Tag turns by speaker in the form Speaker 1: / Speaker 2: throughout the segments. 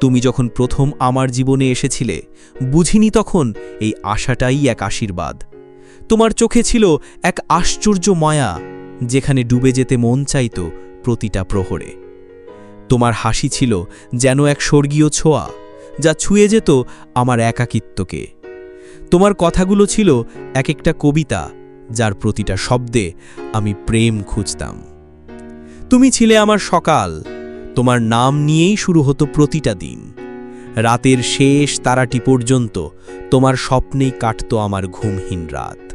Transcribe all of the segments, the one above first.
Speaker 1: তুমি যখন প্রথম আমার জীবনে এসেছিলে, বুঝিনি তখন এই আশাটাই এক আশীর্বাদ। তোমার চোখে ছিল এক আশ্চর্য মায়া, যেখানে ডুবে যেতে মন চাইত প্রতিটা প্রহরে। তোমার হাসি ছিল যেন এক স্বর্গীয় ছোঁয়া, যা ছুঁয়ে যেত আমার একাকিত্বকে। তোমার কথাগুলো ছিল এক একটা কবিতা, যার প্রতিটা শব্দে আমি প্রেম খুঁজতাম। তুমি ছিলে আমার সকাল তোমার নাম নিয়েই শুরু হতো প্রতিটা দিন। রাতের শেষ তারাটি পর্যন্ত তোমার স্বপ্নেই কাটত আমার ঘুমহীন রাত।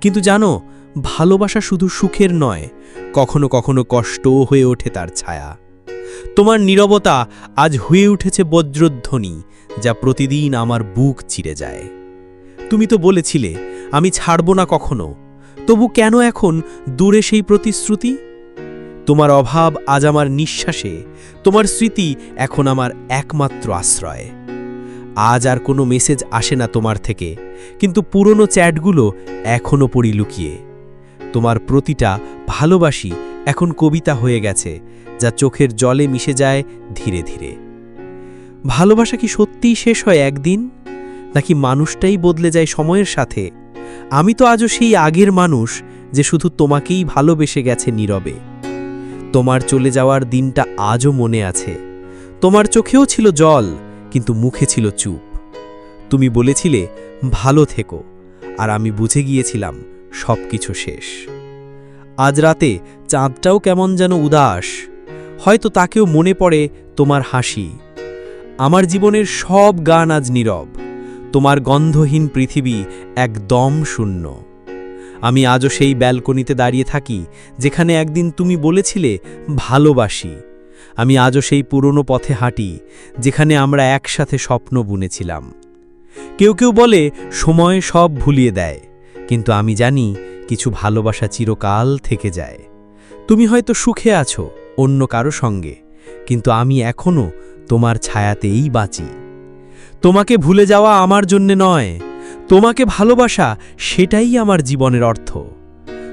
Speaker 1: কিন্তু জানো, ভালোবাসা শুধু সুখের নয়, কখনো কখনো কষ্টও হয়ে ওঠে তার ছায়া। তোমার নীরবতা আজ হয়ে উঠেছে বজ্রধ্বনি, যা প্রতিদিন আমার বুক চিরে যায়। তুমি তো বলেছিলে, আমি ছাড়ব না কখনো, তবু কেন এখন দূরে সেই প্রতিশ্রুতি? তোমার অভাব আজ আমার নিঃশ্বাসে, তোমার স্মৃতি এখন আমার একমাত্র আশ্রয়। আজ আর কোনো মেসেজ আসে না তোমার থেকে, কিন্তু পুরনো চ্যাটগুলো এখনও পড়ি লুকিয়ে। তোমার প্রতিটা ভালোবাসি এখন কবিতা হয়ে গেছে, যা চোখের জলে মিশে যায় ধীরে ধীরে। ভালোবাসা কি সত্যিই শেষ হয় একদিন? নাকি মানুষটাই বদলে যায় সময়ের সাথে? আমি তো আজও সেই আগের মানুষ যে শুধু তোমাকেই ভালোবেসে গেছে নীরবে। তোমার চলে যাওয়ার দিনটা আজও মনে আছে। তোমার চোখেও ছিল জল, কিন্তু মুখে ছিল চুপ। তুমি বলেছিলে, ভালো থেকো। আর আমি বুঝে গিয়েছিলাম সব কিছু শেষ। আজ রাতে চাঁদটাও কেমন যেন উদাস। হয়তো তাকেও মনে পড়ে তোমার হাসি। আমার জীবনের সব গান আজ নীরব। তোমার গন্ধহীন পৃথিবী একদম শূন্য। আমি আজও সেই ব্যালকনিতে দাঁড়িয়ে থাকি, যেখানে একদিন তুমি বলেছিলে, ভালোবাসি। আমি আজও সেই পুরনো পথে হাঁটি, যেখানে আমরা একসাথে স্বপ্ন বুনেছিলাম। কেউ কেউ বলে, সময় সব ভুলিয়ে দেয়। কিন্তু আমি জানি, কিছু ভালোবাসা চিরকাল থেকে যায়। তুমি হয়তো সুখে আছো, অন্য কারও সঙ্গে, কিন্তু আমি এখনও তোমার ছায়াতেই বাঁচি। তোমাকে ভুলে যাওয়া আমার জন্যে নয় তোমাকে ভালোবাসা সেটাই আমার জীবনের অর্থ।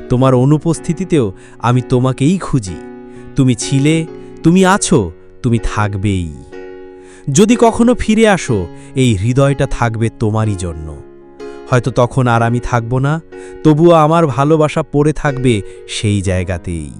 Speaker 1: তোমার অনুপস্থিতিতেও আমি তোমাকেই খুঁজি। তুমি ছিলে, তুমি আছো, তুমি থাকবেই। যদি কখনো ফিরে আসো, এই হৃদয়টা থাকবে তোমারই জন্য। হয়তো তখন আর আমি থাকব না, তবুও আমার ভালোবাসা পড়ে থাকবে সেই জায়গাতেই।